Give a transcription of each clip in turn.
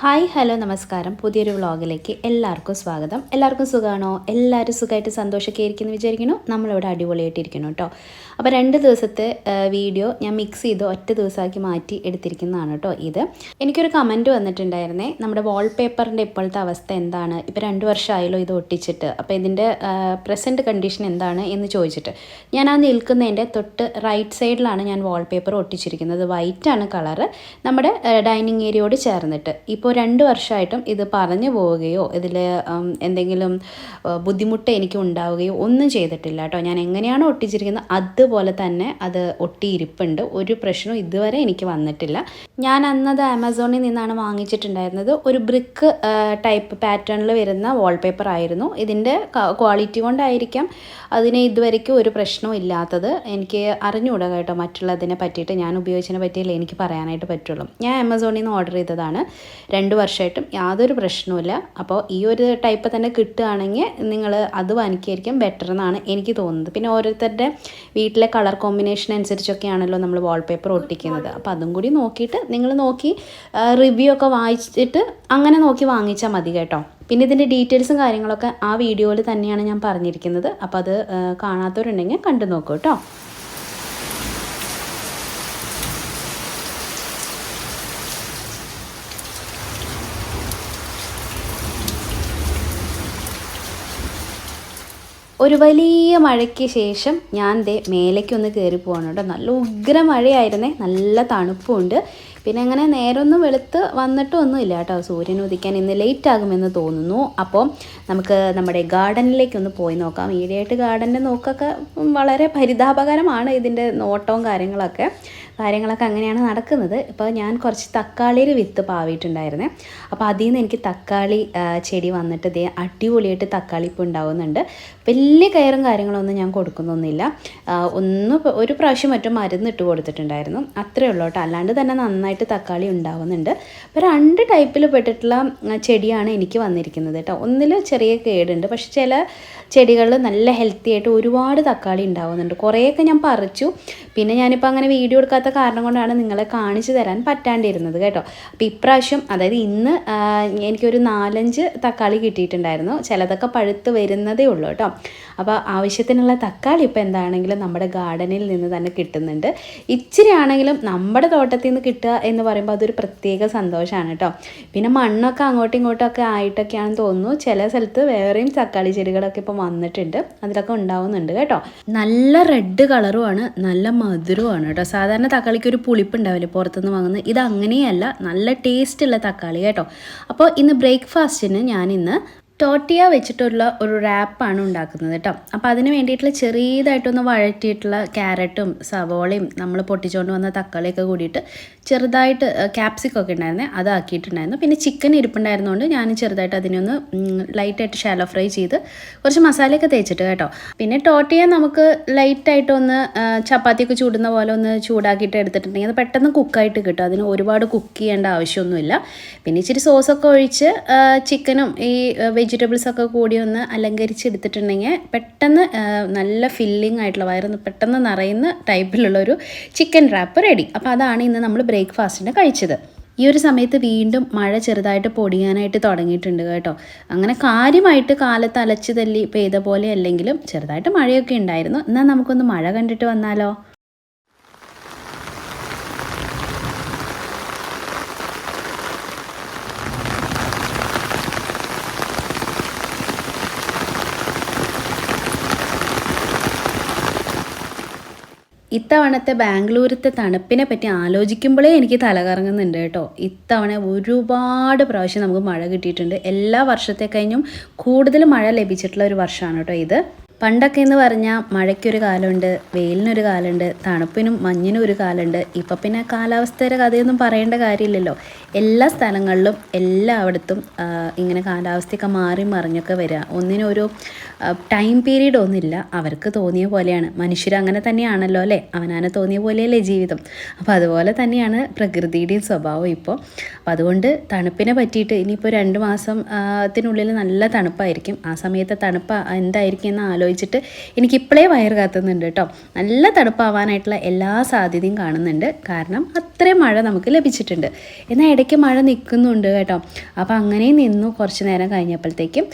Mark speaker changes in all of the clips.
Speaker 1: Hi hello നമസ്കാരം. പുതിയൊരു വ്ളോഗിലേക്ക് എല്ലാവർക്കും സ്വാഗതം. എല്ലാവർക്കും സുഖമാണോ? എല്ലാവരും സുഖമായിട്ട് സന്തോഷമൊക്കെ ഇരിക്കുന്നു വിചാരിക്കുന്നു. നമ്മളിവിടെ അടിപൊളിയായിട്ടിരിക്കണം കേട്ടോ. അപ്പോൾ രണ്ട് ദിവസത്തെ വീഡിയോ ഞാൻ മിക്സ് ചെയ്ത് ഒറ്റ ദിവസമാക്കി മാറ്റി എടുത്തിരിക്കുന്നതാണ് കേട്ടോ ഇത്. എനിക്കൊരു കമന്റ് വന്നിട്ടുണ്ടായിരുന്നേ നമ്മുടെ വാൾപേപ്പറിന്റെ ഇപ്പോഴത്തെ അവസ്ഥ എന്താണ്? ഇപ്പോൾ രണ്ട് വർഷമായല്ലോ ഇത് ഒട്ടിച്ചിട്ട്. അപ്പോൾ ഇതിന്റെ പ്രസന്റ് കണ്ടീഷൻ എന്താണ് എന്ന് ചോദിച്ചിട്ട്. ഞാൻ ആ നിൽക്കുന്നതിന്റെ തൊട്ട് റൈറ്റ് സൈഡിലാണ് ഞാൻ വാൾപേപ്പർ ഒട്ടിച്ചിരിക്കുന്നത്. വൈറ്റാണ് കളറ് നമ്മുടെ ഡൈനിങ് ഏരിയയോട് ചേർന്നിട്ട്. ഇപ്പോൾ രണ്ട് വർഷമായിട്ടും ഇത് പറഞ്ഞു പോവുകയോ ഇതിൽ എന്തെങ്കിലും ബുദ്ധിമുട്ട് എനിക്ക് ഉണ്ടാവുകയോ ഒന്നും ചെയ്തിട്ടില്ല കേട്ടോ. ഞാൻ എങ്ങനെയാണോ ഒട്ടിച്ചിരിക്കുന്നത് അതുപോലെ തന്നെ അത് ഒട്ടിയിരിപ്പുണ്ട്. ഒരു പ്രശ്നവും ഇതുവരെ എനിക്ക് വന്നിട്ടില്ല. ഞാൻ അന്നത് ആമസോണിൽ നിന്നാണ് വാങ്ങിച്ചിട്ടുണ്ടായിരുന്നത്. ഒരു ബ്രിക്ക് ടൈപ്പ് പാറ്റേണിൽ വരുന്ന വാൾപേപ്പർ ആയിരുന്നു. ഇതിന്റെ ക്വാളിറ്റി കൊണ്ടായിരിക്കാം അതിന് ഇതുവരയ്ക്കും ഒരു പ്രശ്നവും ഇല്ലാത്തത്. എനിക്ക് അറിഞ്ഞുകൂടാ കേട്ടോ മറ്റുള്ളതിനെ പറ്റിയിട്ട്. ഞാൻ ഉപയോഗിച്ചതിനെ പറ്റിയല്ലേ എനിക്ക് പറയാനായിട്ട് പറ്റുള്ളൂ. ഞാൻ ആമസോണിൽ നിന്ന് ഓർഡർ ചെയ്തതാണ്. രണ്ട് വർഷമായിട്ടും യാതൊരു പ്രശ്നവുമില്ല. അപ്പോൾ ഈ ഒരു ടൈപ്പ് തന്നെ കിട്ടുകയാണെങ്കിൽ നിങ്ങൾ അത് വാങ്ങിക്കായിരിക്കും ബെറ്റർ എന്നാണ് എനിക്ക് തോന്നുന്നത്. പിന്നെ ഓരോരുത്തരുടെ വീട്ടിലെ കളർ കോമ്പിനേഷൻ അനുസരിച്ചൊക്കെയാണല്ലോ നമ്മൾ വാൾപേപ്പർ ഒട്ടിക്കുന്നത്. അപ്പോൾ അതും കൂടി നോക്കിയിട്ട് നിങ്ങൾ നോക്കി റിവ്യൂ ഒക്കെ വായിച്ചിട്ട് അങ്ങനെ നോക്കി വാങ്ങിച്ചാൽ മതി കേട്ടോ. പിന്നെ ഇതിന്റെ ഡീറ്റെയിൽസും കാര്യങ്ങളൊക്കെ ആ വീഡിയോയിൽ തന്നെയാണ് ഞാൻ പറഞ്ഞിരിക്കുന്നത്. അപ്പോൾ അത് കാണാത്തവരുണ്ടെങ്കിൽ കണ്ടു നോക്കൂ കേട്ടോ. ഒരു വലിയ മഴയ്ക്ക് ശേഷം ഞാൻ ദേ മേലേക്കൊന്ന് കയറി പോവാണ് കേട്ടോ. നല്ല ഉഗ്ര മഴയായിരുന്നേ. നല്ല തണുപ്പുണ്ട്. പിന്നെ അങ്ങനെ നേരമൊന്നും വെളുത്ത് വന്നിട്ടൊന്നും ഇല്ല കേട്ടോ. സൂര്യൻ ഉദിക്കാൻ ഇന്ന് ലേറ്റ് ആകുമെന്ന് തോന്നുന്നു. അപ്പോൾ നമുക്ക് നമ്മുടെ ഗാർഡനിലേക്കൊന്ന് പോയി നോക്കാം. ഈയിടെയായിട്ട് ഗാർഡന്റെ നോക്കൊക്കെ വളരെ പരിതാപകരമാണ് ഇതിന്റെ നോട്ടവും കാര്യങ്ങളൊക്കെ. കാര്യങ്ങളൊക്കെ അങ്ങനെയാണ് നടക്കുന്നത്. ഇപ്പോൾ ഞാൻ കുറച്ച് തക്കാളിയിൽ വിത്ത് പാവിയിട്ടുണ്ടായിരുന്നേ. അപ്പോൾ അതിൽ നിന്ന് എനിക്ക് തക്കാളി ചെടി വന്നിട്ട് ഇതേ അടിപൊളിയായിട്ട് തക്കാളി ഇപ്പോൾ ഉണ്ടാവുന്നുണ്ട്. വലിയ കയറും കാര്യങ്ങളൊന്നും ഞാൻ കൊടുക്കുന്നൊന്നുമില്ല. ഒന്ന് ഒരു പ്രാവശ്യം മറ്റും മരുന്നിട്ട് കൊടുത്തിട്ടുണ്ടായിരുന്നു. അത്രേ ഉള്ളൂ കേട്ടോ. അല്ലാണ്ട് തന്നെ നന്നായിട്ട് തക്കാളി ഉണ്ടാവുന്നുണ്ട്. അപ്പോൾ രണ്ട് ടൈപ്പിൽ പെട്ടിട്ടുള്ള ചെടിയാണ് എനിക്ക് വന്നിരിക്കുന്നത് കേട്ടോ. ഒന്നിൽ ചെറിയ കേടുണ്ട്. പക്ഷെ ചില ചെടികളിൽ നല്ല ഹെൽത്തി ആയിട്ട് ഒരുപാട് തക്കാളി ഉണ്ടാവുന്നുണ്ട്. കുറേയൊക്കെ ഞാൻ പറിച്ചു. പിന്നെ ഞാനിപ്പോൾ അങ്ങനെ വീഡിയോ എടുക്കാത്ത കാരണം കൊണ്ടാണ് നിങ്ങളെ കാണിച്ചു തരാൻ പറ്റാണ്ടിരുന്നത് കേട്ടോ. അപ്പോൾ ഇപ്രാവശ്യം അതായത് ഇന്ന് എനിക്കൊരു നാലഞ്ച് തക്കാളി കിട്ടിയിട്ടുണ്ടായിരുന്നു. ചിലതൊക്കെ പഴുത്ത് വരുന്നതേ ഉള്ളൂ കേട്ടോ. അപ്പോൾ ആവശ്യത്തിനുള്ള തക്കാളി ഇപ്പോൾ എന്താണെങ്കിലും നമ്മുടെ ഗാർഡനിൽ നിന്ന് തന്നെ കിട്ടുന്നുണ്ട്. ഇച്ചിരി ആണെങ്കിലും നമ്മുടെ തോട്ടത്തിൽ നിന്ന് കിട്ടുക എന്ന് പറയുമ്പോൾ അതൊരു പ്രത്യേക സന്തോഷമാണ് കേട്ടോ. പിന്നെ മണ്ണൊക്കെ അങ്ങോട്ടും ഇങ്ങോട്ടും ഒക്കെ ആയിട്ടൊക്കെയാണെന്ന് തോന്നുന്നു. ചില സ്ഥലത്ത് വേറെയും തക്കാളി ചെടികളൊക്കെ ഇപ്പോൾ വന്നിട്ടുണ്ട്. അതിലൊക്കെ ഉണ്ടാവുന്നുണ്ട് കേട്ടോ. നല്ല റെഡ് കളറുമാണ് നല്ല മധുരവുമാണ് കേട്ടോ. സാധാരണ തക്കാളിക്ക് ഒരു പുളിപ്പ് ഉണ്ടാവില്ലേ പുറത്തുനിന്ന് വാങ്ങുന്നത് ഇത് അങ്ങനെയല്ല നല്ല ടേസ്റ്റ് ഉള്ള തക്കാളി കേട്ടോ. അപ്പോൾ ഇന്ന് ബ്രേക്ക്ഫാസ്റ്റിന് ഞാൻ ഇന്ന് ടോട്ടിയ വെച്ചിട്ടുള്ള ഒരു റാപ്പാണ് ഉണ്ടാക്കുന്നത് കേട്ടോ അപ്പോൾ അതിന് വേണ്ടിയിട്ടുള്ള ചെറിയതായിട്ടൊന്ന് വഴറ്റിയിട്ടുള്ള ക്യാരറ്റും സവോളയും നമ്മൾ പൊട്ടിച്ചുകൊണ്ട് വന്ന തക്കാളിയൊക്കെ കൂടിയിട്ട് ചെറുതായിട്ട് ക്യാപ്സിക്കം ഒക്കെ ഉണ്ടായിരുന്നേ അതാക്കിയിട്ടുണ്ടായിരുന്നു പിന്നെ ചിക്കൻ ഇരിപ്പുണ്ടായിരുന്നതുകൊണ്ട് ഞാൻ ചെറുതായിട്ട് അതിനൊന്ന് ലൈറ്റായിട്ട് ഷാലോ ഫ്രൈ ചെയ്ത് കുറച്ച് മസാലയൊക്കെ തേച്ചിട്ട് കേട്ടോ. പിന്നെ ടോട്ടിയ നമുക്ക് ലൈറ്റായിട്ടൊന്ന് ചപ്പാത്തിയൊക്കെ ചൂടുന്ന പോലെ ഒന്ന് ചൂടാക്കിയിട്ട് എടുത്തിട്ടുണ്ടെങ്കിൽ അത് പെട്ടെന്ന് കുക്കായിട്ട് കിട്ടും. അതിന് ഒരുപാട് കുക്ക് ചെയ്യേണ്ട ആവശ്യമൊന്നുമില്ല. പിന്നെ ഇച്ചിരി സോസൊക്കെ ഒഴിച്ച് ചിക്കനും ഈ വെജിറ്റബിൾസ് ഒക്കെ കൂടി ഒന്ന് അലങ്കരിച്ചെടുത്തിട്ടുണ്ടെങ്കിൽ പെട്ടെന്ന് നല്ല ഫില്ലിംഗ് ആയിട്ടുള്ള വയറ് പെട്ടെന്ന് നിറയുന്ന ടൈപ്പിലുള്ള ഒരു ചിക്കൻ റാപ്പ് റെഡി അപ്പോൾ അതാണ് ഇന്ന് നമ്മൾ ബ്രേക്ക്ഫാസ്റ്റിന് കഴിച്ചത്. ഈ ഒരു സമയത്ത് വീണ്ടും മഴ ചെറുതായിട്ട് പൊടിയാനായിട്ട് തുടങ്ങിയിട്ടുണ്ട് കേട്ടോ. അങ്ങനെ കാര്യമായിട്ട് കാലത്ത് അലച്ചു തല്ലി പെയ്ത പോലെ അല്ലെങ്കിലും ചെറുതായിട്ട് മഴയൊക്കെ ഉണ്ടായിരുന്നു. എന്നാൽ നമുക്കൊന്ന് മഴ കണ്ടിട്ട് വന്നാലോ? ഇത്തവണത്തെ ബാംഗ്ലൂരത്തെ തണുപ്പിനെ പറ്റി ആലോചിക്കുമ്പോഴേ എനിക്ക് തലകറങ്ങുന്നുണ്ട് കേട്ടോ. ഇത്തവണ ഒരുപാട് പ്രാവശ്യം നമുക്ക് മഴ കിട്ടിയിട്ടുണ്ട്. എല്ലാ വർഷത്തെ കഴിഞ്ഞും കൂടുതൽ മഴ ലഭിച്ചിട്ടുള്ള ഒരു വർഷമാണ് കേട്ടോ ഇത്. പണ്ടൊക്കെ എന്ന് പറഞ്ഞാൽ മഴയ്ക്കൊരു കാലമുണ്ട് വെയിലിനൊരു കാലമുണ്ട് തണുപ്പിനും മഞ്ഞിനും ഒരു കാലമുണ്ട്. ഇപ്പം പിന്നെ കാലാവസ്ഥയുടെ കഥയൊന്നും പറയേണ്ട കാര്യമില്ലല്ലോ. എല്ലാ സ്ഥലങ്ങളിലും എല്ലായിടത്തും ഇങ്ങനെ കാലാവസ്ഥയൊക്കെ മാറി മറിഞ്ഞൊക്കെ വരിക ഒന്നിനൊരു ടൈം പീരീഡ് ഒന്നുമില്ല. അവർക്ക് തോന്നിയ പോലെയാണ്. മനുഷ്യർ അങ്ങനെ തന്നെയാണല്ലോ അല്ലേ? അവനാനെ തോന്നിയ പോലെയല്ലേ ജീവിതം. അപ്പോൾ അതുപോലെ തന്നെയാണ് പ്രകൃതിയുടെയും സ്വഭാവം ഇപ്പോൾ അപ്പോൾ അതുകൊണ്ട് തണുപ്പിനെ പറ്റിയിട്ട് ഇനിയിപ്പോൾ രണ്ട് മാസത്തിനുള്ളിൽ നല്ല തണുപ്പായിരിക്കും. ആ സമയത്തെ തണുപ്പ് എന്തായിരിക്കും എന്ന് ആലോചിച്ചിട്ട് എനിക്കിപ്പോഴേ വയറ് കാത്തുന്നുണ്ട് കേട്ടോ. നല്ല തണുപ്പാവാനായിട്ടുള്ള എല്ലാ സാധ്യതയും കാണുന്നുണ്ട്. കാരണം അത്രയും മഴ നമുക്ക് ലഭിച്ചിട്ടുണ്ട്. എന്നാൽ ഇടയ്ക്ക് മഴ നിൽക്കുന്നുണ്ട് കേട്ടോ. അപ്പോൾ അങ്ങനെ നിന്നു കുറച്ച് നേരം കഴിഞ്ഞപ്പോഴത്തേക്കും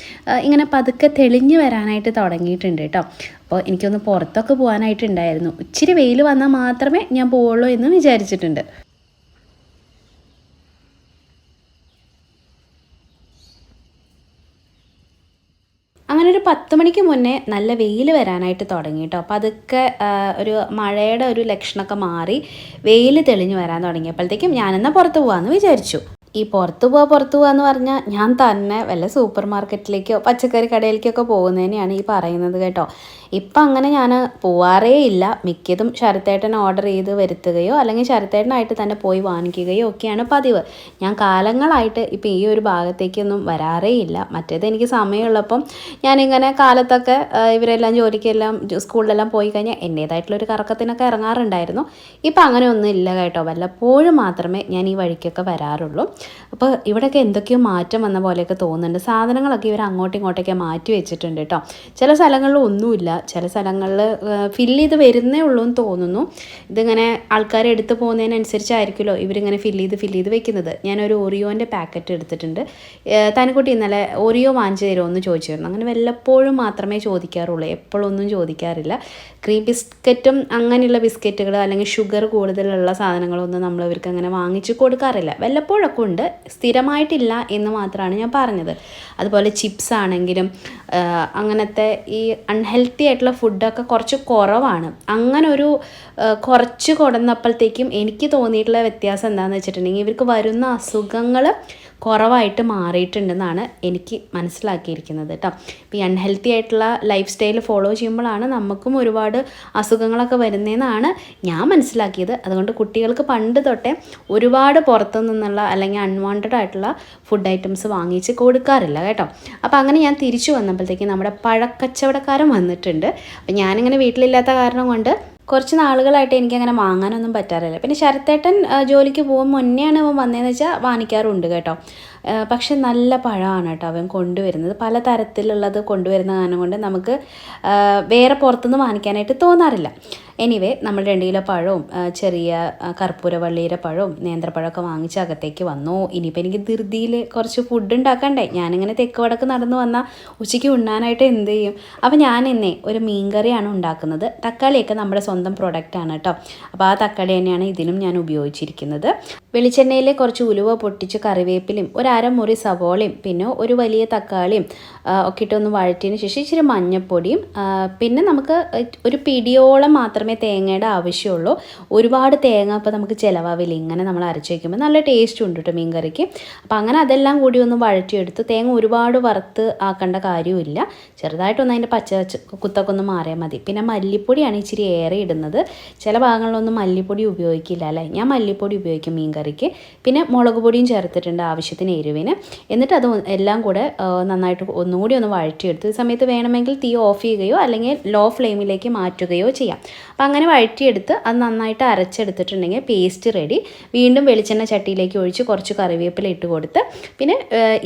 Speaker 1: ഇങ്ങനെ പതുക്കെ തെളിഞ്ഞു വരാനായിട്ട് തുടങ്ങിയിട്ടുണ്ട് കേട്ടോ. അപ്പോൾ എനിക്കൊന്ന് പുറത്തൊക്കെ പോകാനായിട്ടുണ്ടായിരുന്നു. ഇച്ചിരി വെയിൽ വന്നാൽ മാത്രമേ ഞാൻ പോവുള്ളൂ എന്ന് വിചാരിച്ചിട്ടുണ്ട് അങ്ങനെ ഒരു പത്ത് മണിക്ക് മുന്നേ നല്ല വെയിൽ വരാനായിട്ട് തുടങ്ങി കേട്ടോ അപ്പോൾ അതൊക്കെ ഒരു മഴയുടെ ഒരു ലക്ഷണമൊക്കെ മാറി വെയിൽ തെളിഞ്ഞു വരാൻ തുടങ്ങിയപ്പോഴത്തേക്കും ഞാനെന്നാൽ പുറത്ത് പോകാമെന്ന് വിചാരിച്ചു. ഈ പുറത്ത് പോവാ പുറത്ത് പോവാന്ന് പറഞ്ഞാൽ ഞാൻ തന്നെ വല്ല സൂപ്പർ മാർക്കറ്റിലേക്കോ പച്ചക്കറി കടയിലേക്കൊക്കെ പോകുന്നതിനെയാണ് ഈ പറയുന്നത് കേട്ടോ. ഇപ്പം അങ്ങനെ ഞാൻ പോവാറേ ഇല്ല. മിക്കതും ശരത്തേട്ടൻ ഓർഡർ ചെയ്ത് വരുത്തുകയോ അല്ലെങ്കിൽ ശരത്തേട്ടനായിട്ട് തന്നെ പോയി വാങ്ങിക്കുകയോ ഒക്കെയാണ് പതിവ്. ഞാൻ കാലങ്ങളായിട്ട് ഇപ്പം ഈ ഒരു ഭാഗത്തേക്കൊന്നും വരാറേ ഇല്ല. മറ്റേത് എനിക്ക് സമയമുള്ളപ്പം ഞാനിങ്ങനെ കാലത്തൊക്കെ ഇവരെല്ലാം ജോലിക്കെല്ലാം സ്കൂളിലെല്ലാം പോയി കഴിഞ്ഞാൽ എന്റേതായിട്ടുള്ളൊരു കറക്കത്തിനൊക്കെ ഇറങ്ങാറുണ്ടായിരുന്നു. ഇപ്പം അങ്ങനെ ഒന്നും ഇല്ല കേട്ടോ. വല്ലപ്പോഴും മാത്രമേ ഞാൻ ഈ വഴിക്കൊക്കെ വരാറുള്ളൂ. അപ്പോൾ ഇവിടെയൊക്കെ എന്തൊക്കെയോ മാറ്റം വന്ന പോലെയൊക്കെ തോന്നുന്നുണ്ട്. സാധനങ്ങളൊക്കെ ഇവർ അങ്ങോട്ടും ഇങ്ങോട്ടൊക്കെ മാറ്റി വെച്ചിട്ടുണ്ട് കേട്ടോ. ചില സ്ഥലങ്ങളിൽ ഒന്നുമില്ല. ചില സ്ഥലങ്ങളിൽ ഫില്ല് ചെയ്ത് വരുന്നേ ഉള്ളൂ എന്ന് തോന്നുന്നു. ഇതിങ്ങനെ ആൾക്കാർ എടുത്ത് പോകുന്നതിനനുസരിച്ചായിരിക്കുമല്ലോ ഇവരിങ്ങനെ ഫില്ല് ചെയ്ത് ഫില്ല് ചെയ്ത് വെക്കുന്നത്. ഞാനൊരു ഓറിയോന്റെ പാക്കറ്റ് എടുത്തിട്ടുണ്ട്. തനിക്കുട്ടി ഇന്നലെ ഓറിയോ വാങ്ങിച്ചു തരുമോ എന്ന് ചോദിച്ചിരുന്നു. അങ്ങനെ വല്ലപ്പോഴും മാത്രമേ ചോദിക്കാറുള്ളൂ. എപ്പോഴൊന്നും ചോദിക്കാറില്ല. ക്രീം ബിസ്ക്കറ്റും അങ്ങനെയുള്ള ബിസ്ക്കറ്റുകൾ അല്ലെങ്കിൽ ഷുഗർ കൂടുതലുള്ള സാധനങ്ങളൊന്നും നമ്മൾ ഇവർക്ക് അങ്ങനെ വാങ്ങിച്ച് കൊടുക്കാറില്ല. വല്ലപ്പോഴൊക്കെ ഉണ്ട്. സ്ഥിരമായിട്ടില്ല എന്ന് മാത്രമാണ് ഞാൻ പറഞ്ഞത്. അതുപോലെ ചിപ്സ് ആണെങ്കിലും അങ്ങനത്തെ ഈ അൺഹെൽത്തി ആയിട്ടുള്ള ഫുഡൊക്കെ കുറച്ച് കുറവാണ്. അങ്ങനെ ഒരു കുറച്ച് കൊടുന്നപ്പോഴത്തേക്കും എനിക്ക് തോന്നിയിട്ടുള്ള വ്യത്യാസം എന്താണെന്ന് വെച്ചിട്ടുണ്ടെങ്കിൽ ഇവർക്ക് വരുന്ന അസുഖങ്ങൾ കുറവായിട്ട് മാറിയിട്ടുണ്ടെന്നാണ് എനിക്ക് മനസ്സിലാക്കിയിരിക്കുന്നത് കേട്ടോ ഇപ്പോൾ ഈ അൺഹെൽത്തി ആയിട്ടുള്ള ലൈഫ് സ്റ്റൈൽ ഫോളോ ചെയ്യുമ്പോഴാണ് നമുക്കും ഒരുപാട് അസുഖങ്ങളൊക്കെ വരുന്നതെന്നാണ് ഞാൻ മനസ്സിലാക്കിയത്. അതുകൊണ്ട് കുട്ടികൾക്ക് പണ്ട് തൊട്ടേ ഒരുപാട് പുറത്തു നിന്നുള്ള അല്ലെങ്കിൽ അൺവാണ്ടഡ് ആയിട്ടുള്ള ഫുഡ് ഐറ്റംസ് വാങ്ങിച്ച് കൊടുക്കാറില്ല കേട്ടോ. അപ്പോൾ അങ്ങനെ ഞാൻ തിരിച്ചു വന്നപ്പോഴത്തേക്ക് നമ്മുടെ പഴക്കച്ചവടക്കാരൻ വന്നിട്ടുണ്ട്. അപ്പോൾ ഞാനിങ്ങനെ വീട്ടിലില്ലാത്ത കാരണം കൊണ്ട് കുറച്ച് നാളുകളായിട്ട് എനിക്കങ്ങനെ വാങ്ങാനൊന്നും പറ്റാറില്ല. പിന്നെ ശരത്തേട്ടൻ ജോലിക്ക് പോകും മുന്നെയാണ് അവൻ വന്നതെന്ന് വെച്ചാൽ വാങ്ങിക്കാറുണ്ട് കേട്ടോ. പക്ഷെ നല്ല പഴമാണ് കേട്ടോ അവൻ കൊണ്ടുവരുന്നത്. പല തരത്തിലുള്ളത് കൊണ്ടുവരുന്ന കാരണം കൊണ്ട് നമുക്ക് വേറെ പുറത്തുനിന്ന് വാങ്ങിക്കാനായിട്ട് തോന്നാറില്ല. എനിവേ നമ്മൾ രണ്ട് കിലോ പഴവും ചെറിയ കർപ്പൂര കർപ്പൂരവള്ളിയുടെ പഴവും നേന്ത്രപ്പഴമൊക്കെ വാങ്ങിച്ച് അകത്തേക്ക് വന്നു. ഇനിയിപ്പോൾ എനിക്ക് ധൃതിയിൽ കുറച്ച് ഫുഡ് ഉണ്ടാക്കണ്ടേ? ഞാനിങ്ങനെ തെക്ക് വടക്ക് നടന്നു വന്നാൽ ഉച്ചയ്ക്ക് ഉണ്ണാനായിട്ട് എന്ത് ചെയ്യും? അപ്പോൾ ഞാൻ ഇന്നേ ഒരു മീൻകറിയാണ് ഉണ്ടാക്കുന്നത്. തക്കാളിയൊക്കെ നമ്മുടെ സ്വന്തം പ്രൊഡക്റ്റാണ് കേട്ടോ. അപ്പോൾ ആ തക്കാളി തന്നെയാണ് ഇതിനും ഞാൻ ഉപയോഗിച്ചിരിക്കുന്നത്. വെളിച്ചെണ്ണയിൽ കുറച്ച് ഉലുവ പൊട്ടിച്ച് കറിവേപ്പിലും ഒരു അരമുറി സവോളയും പിന്നെ ഒരു വലിയ തക്കാളിയും ഒക്കെ ഇട്ടൊന്ന് വഴറ്റിയതിന് ശേഷം ഇച്ചിരി മഞ്ഞപ്പൊടിയും പിന്നെ നമുക്ക് ഒരു പിടിയോളം മാത്രമേ തേങ്ങയുടെ ആവശ്യമുള്ളൂ. ഒരുപാട് തേങ്ങ അപ്പോൾ നമുക്ക് ചിലവാവില്ല. ഇങ്ങനെ നമ്മൾ അരച്ച് വയ്ക്കുമ്പോൾ നല്ല ടേസ്റ്റ് ഉണ്ട് കേട്ടോ മീൻ കറിക്ക് അപ്പോൾ അങ്ങനെ അതെല്ലാം കൂടി ഒന്ന് വഴറ്റിയെടുത്ത് തേങ്ങ ഒരുപാട് വറുത്ത് ആക്കേണ്ട കാര്യമില്ല ചെറുതായിട്ടൊന്ന് അതിന്റെ പച്ച കുത്തൊക്കെ ഒന്ന് മാറിയാൽ മതി. പിന്നെ മല്ലിപ്പൊടിയാണ് ഇച്ചിരി ഏറെ ഇടുന്നത്. ചില ഭാഗങ്ങളിലൊന്നും മല്ലിപ്പൊടി ഉപയോഗിക്കില്ല അല്ലേ? ഞാൻ മല്ലിപ്പൊടി ഉപയോഗിക്കും മീൻ കറിക്ക് പിന്നെ മുളക് പൊടിയും ചേർത്തിട്ടുണ്ട് ആവശ്യത്തിന് എരിവിന്. എന്നിട്ട് അത് എല്ലാം കൂടെ നന്നായിട്ട് ഒന്നുകൂടി ഒന്ന് വഴറ്റിയെടുത്ത് ഈ സമയത്ത് വേണമെങ്കിൽ തീ ഓഫ് ചെയ്യുകയോ അല്ലെങ്കിൽ ലോ ഫ്ലെയിമിലേക്ക് മാറ്റുകയോ ചെയ്യാം. അപ്പോൾ അങ്ങനെ വഴറ്റിയെടുത്ത് അത് നന്നായിട്ട് അരച്ചെടുത്തിട്ടുണ്ടെങ്കിൽ പേസ്റ്റ് റെഡി വീണ്ടും വെളിച്ചെണ്ണ ചട്ടിയിലേക്ക് ഒഴിച്ച് കുറച്ച് കറിവേപ്പില ഇട്ട് കൊടുത്ത് പിന്നെ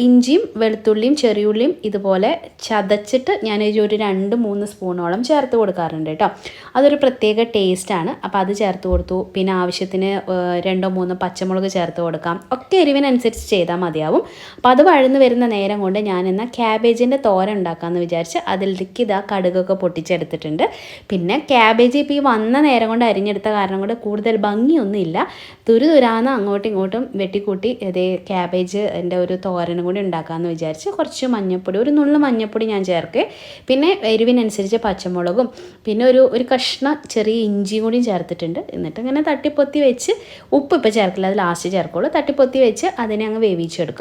Speaker 1: ഇഞ്ചിയും വെളുത്തുള്ളിയും ചെറിയുള്ളിയും ഇതുപോലെ ചതച്ചിട്ട് ഞാൻ ഒരു രണ്ട് മൂന്ന് സ്പൂണോളം ചേർത്ത് കൊടുക്കാറുണ്ട് കേട്ടോ. അതൊരു പ്രത്യേക ടേസ്റ്റാണ് അപ്പോൾ അത് ചേർത്ത് കൊടുത്തു. പിന്നെ ആവശ്യത്തിന് രണ്ടോ മൂന്നോ പച്ചമുളക് ചേർത്ത് കൊടുക്കാം. ഒക്കെ എരിവിനനുസരിച്ച് ചെയ്താൽ മതിയാവും. അപ്പോൾ അത് വഴന്ന് വരുന്ന നേരം കൊണ്ട് ഞാൻ എന്നാൽ ക്യാബേജിന്റെ തോര ഉണ്ടാക്കാമെന്ന് വിചാരിച്ച് അതിലേക്ക് ഇതാ കടുകൊക്കെ പൊട്ടിച്ചെടുത്തിട്ടുണ്ട്. പിന്നെ ക്യാബേജ് ഇപ്പോൾ ഈ വന്ന നേരം കൊണ്ട് അരിഞ്ഞെടുത്ത കാരണം കൊണ്ട് കൂടുതൽ ഭംഗിയൊന്നും ഇല്ല തുരുതുരാന്ന് അങ്ങോട്ടും ഇങ്ങോട്ടും വെട്ടിക്കൂട്ടി ഇതേ ക്യാബേജ് എന്റെ ഒരു തോരനും കൂടി ഉണ്ടാക്കാമെന്ന് വിചാരിച്ച് കുറച്ച് മഞ്ഞൾപ്പൊടി ഒരു നുള്ളു മഞ്ഞൾപ്പൊടി ഞാൻ ചേർക്കേ. പിന്നെ എരിവിനനുസരിച്ച് പച്ചമുളകും പിന്നെ ഒരു ഒരു കഷ്ണം ചെറിയ ഇഞ്ചിയും കൂടിയും ചേർത്തിട്ടുണ്ട്. എന്നിട്ട് ഇങ്ങനെ തട്ടിപ്പൊത്തി വെച്ച് ഉപ്പ് ഇപ്പോൾ ചേർക്കില്ല അത് ലാസ്റ്റ് ചേർക്കുള്ളൂ. തട്ടിപ്പൊത്തി വെച്ച് അതിനെ അങ്ങ് വേവിച്ചെടുക്കും.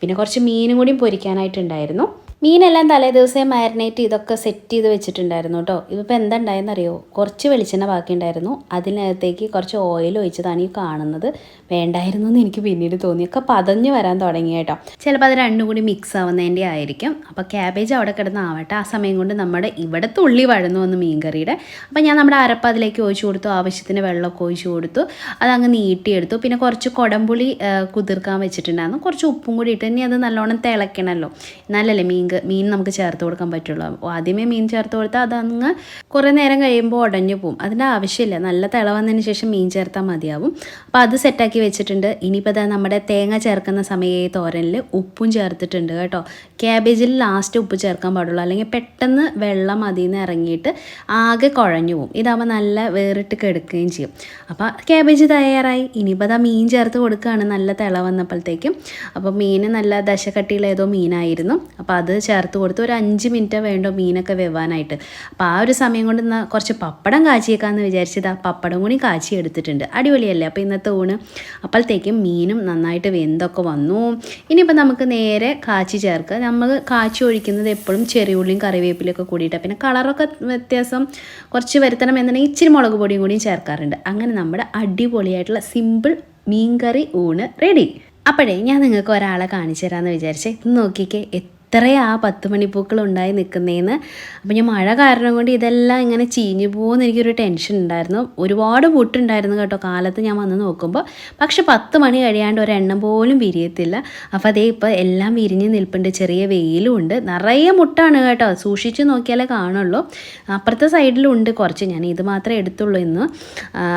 Speaker 1: പിന്നെ കുറച്ച് മീനും കൂടി പൊരിക്കാനായിട്ടുണ്ടായിരുന്നു. മീനെല്ലാം തലേ ദിവസം മാരിനേറ്റ് ഇതൊക്കെ സെറ്റ് ചെയ്ത് വെച്ചിട്ടുണ്ടായിരുന്നു കേട്ടോ ഇതിപ്പോൾ എന്തുണ്ടായെന്നറിയോ? കുറച്ച് വെളിച്ചെണ്ണ ബാക്കിയുണ്ടായിരുന്നു. അതിനകത്തേക്ക് കുറച്ച് ഓയിൽ ഒഴിച്ചതാണ് ഈ കാണുന്നത്. വേണ്ടായിരുന്നു എന്ന് എനിക്ക് പിന്നീട് തോന്നി ഒക്കെ പതഞ്ഞ് വരാൻ തുടങ്ങി കേട്ടോ. ചിലപ്പോൾ അത് രണ്ടും കൂടി മിക്സ് ആവുന്നതിന്റെ ആയിരിക്കും. അപ്പോൾ ക്യാബേജ് അവിടെ കിടന്ന് ആവട്ടെ ആ സമയം കൊണ്ട് നമ്മുടെ ഇവിടുത്തെ ഉള്ളി വഴന്നു വന്ന് മീൻകറിയുടെ. അപ്പോൾ ഞാൻ നമ്മുടെ അരപ്പ് അതിലേക്ക് ഒഴിച്ചു കൊടുത്തു. ആവശ്യത്തിന് വെള്ളമൊക്കെ ഒഴിച്ചു കൊടുത്തു. അതങ്ങ് നീട്ടിയെടുത്തു. പിന്നെ കുറച്ച് കുടംപുളി കുതിർക്കാൻ വെച്ചിട്ടുണ്ടായിരുന്നു. കുറച്ച് ഉപ്പും കൂടി ഇട്ട് ഇനി അത് നല്ലോണം തിളയ്ക്കണമല്ലോ നല്ലല്ലേ മീൻ മീൻ മീൻ നമുക്ക് ചേർത്ത് കൊടുക്കാൻ പറ്റുള്ളൂ. ആദ്യമേ മീൻ ചേർത്ത് കൊടുത്താൽ അതങ്ങ് കുറേ നേരം കഴിയുമ്പോൾ ഉടഞ്ഞു പോകും അതിന്റെ ആവശ്യമില്ല. നല്ല തിള വന്നതിന് ശേഷം മീൻ ചേർത്താൽ മതിയാവും. അപ്പോൾ അത് സെറ്റാക്കി വെച്ചിട്ടുണ്ട്. ഇനിയിപ്പോൾ ഇതാ നമ്മുടെ തേങ്ങ ചേർക്കുന്ന സമയം ഈ തോരനിൽ ഉപ്പും ചേർത്തിട്ടുണ്ട് കേട്ടോ. ക്യാബേജിൽ ലാസ്റ്റ് ഉപ്പ് ചേർക്കാൻ പാടുള്ളൂ. അല്ലെങ്കിൽ പെട്ടെന്ന് വെള്ളം അതിൽ നിന്ന് ഇറങ്ങിയിട്ട് ആകെ കുഴഞ്ഞു പോകും ഇതാകുമ്പോൾ നല്ല വേറിട്ട് കെടുക്കുകയും ചെയ്യും. അപ്പോൾ ക്യാബേജ് തയ്യാറായി. ഇനിയിപ്പോൾ അതാ മീൻ ചേർത്ത് കൊടുക്കുകയാണ് നല്ല തിള വന്നപ്പോഴത്തേക്കും. അപ്പോൾ മീൻ നല്ല ദശക്കട്ടിയുള്ള ഏതോ മീനായിരുന്നു. അപ്പോൾ അത് ചേർത്ത് കൊടുത്ത് ഒരു അഞ്ച് മിനിറ്റ് വേണ്ടോ മീനൊക്കെ വെവാനായിട്ട്. അപ്പോൾ ആ ഒരു സമയം കൊണ്ട് കുറച്ച് പപ്പടം കാച്ചിയേക്കാന്ന് വിചാരിച്ചത്. ആ പപ്പടം കൂടി കാച്ചി എടുത്തിട്ടുണ്ട്. അടിപൊളിയല്ലേ? അപ്പോൾ ഇന്നത്തെ ഊണ്. അപ്പോഴത്തേക്കും മീനും നന്നായിട്ട് വെന്തൊക്കെ വന്നു. ഇനിയിപ്പോൾ നമുക്ക് നേരെ കാച്ചി ചേർക്കുക. നമ്മൾ കാച്ചി ഒഴിക്കുന്നത് എപ്പോഴും ചെറിയ ഉള്ളിയും കറിവേപ്പിലൊക്കെ കൂടിയിട്ട്. പിന്നെ കളറൊക്കെ വ്യത്യാസം കുറച്ച് വരുത്തണം എന്നുണ്ടെങ്കിൽ ഇച്ചിരി മുളക് പൊടിയും കൂടിയും ചേർക്കാറുണ്ട്. അങ്ങനെ നമ്മുടെ അടിപൊളിയായിട്ടുള്ള സിമ്പിൾ മീൻകറി ഊണ് റെഡി. അപ്പോഴേ ഞാൻ നിങ്ങൾക്ക് ഒരാളെ കാണിച്ചു തരാമെന്ന് വിചാരിച്ചേ. നോക്കിക്കേ എത്രയാ ആ പത്ത് മണിപ്പൂക്കൾ ഉണ്ടായി നിൽക്കുന്നതെന്ന് അപ്പം ഞാൻ മഴ കാരണം കൊണ്ട് ഇതെല്ലാം ഇങ്ങനെ ചീഞ്ഞു പോകുമെന്ന് എനിക്കൊരു ടെൻഷൻ ഉണ്ടായിരുന്നു. ഒരുപാട് പൊട്ടുണ്ടായിരുന്നു കേട്ടോ കാലത്ത് ഞാൻ വന്ന് നോക്കുമ്പോൾ പക്ഷെ പത്ത് മണി കഴിയാണ്ട് ഒരെണ്ണം പോലും വിരിയത്തില്ല. അപ്പോൾ അതേ ഇപ്പോൾ എല്ലാം വിരിഞ്ഞ് നിൽപ്പുണ്ട്. ചെറിയ വെയിലും ഉണ്ട്. നിറയെ മുട്ടാണ് കേട്ടോ. സൂക്ഷിച്ച് നോക്കിയാലേ കാണുള്ളൂ. അപ്പുറത്തെ സൈഡിലും ഉണ്ട് കുറച്ച്. ഞാൻ ഇത് മാത്രമേ എടുത്തുള്ളൂ ഇന്ന്.